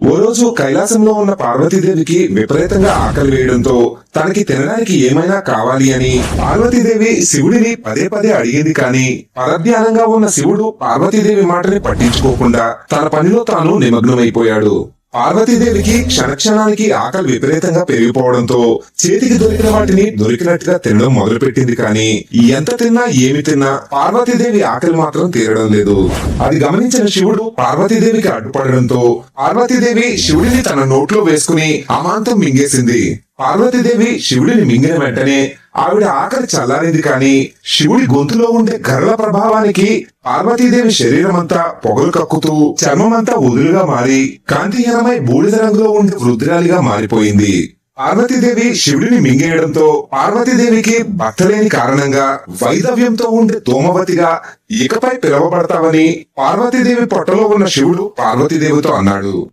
ఓ రోజు కైలాసంలో ఉన్న పార్వతీదేవికి విపరీతంగా ఆకలి వేయడంతో తనకి తినడానికి ఏమైనా కావాలి అని పార్వతీదేవి శివుడిని పదే పదే అడిగింది కానీ పరధ్యానంగా ఉన్న శివుడు పార్వతీదేవి మాటని పట్టించుకోకుండా తన పనిలో తాను నిమగ్నమైపోయాడు. పార్వతీదేవికి క్షణక్షణానికి ఆకలి విపరీతంగా పెరిగిపోవడంతో చేతికి దొరికిన వాటిని దొరికినట్టుగా తినడం మొదలుపెట్టింది కానీ ఎంత తిన్నా ఏమి తిన్నా పార్వతీదేవి ఆకలి మాత్రం తీరడం లేదు. అది గమనించిన శివుడు పార్వతీదేవికి అడ్డుపడడంతో పార్వతీదేవి శివుడిని తన నోట్లో వేసుకుని అమాంతం మింగేసింది. పార్వతీదేవి శివుడిని మింగిన వెంటనే ఆవిడ ఆకలి చల్లారింది కానీ శివుడి గొంతులో ఉండే గర్ల ప్రభావానికి పార్వతీదేవి శరీరమంతా పొగలు కక్కుతూ చర్మమంతా ఉదులుగా మారి కాంతిహీనమై బూడిద రంగులో ఉండే రుద్రాలిగా మారిపోయింది. పార్వతీదేవి శివుడిని మింగేయడంతో పార్వతీదేవికి భర్త లేని కారణంగా వైదవ్యంతో ఉండే తోమవతిగా ఇకపై పిలవబడతావని పార్వతీదేవి పొట్టలో ఉన్న శివుడు పార్వతీదేవితో అన్నాడు.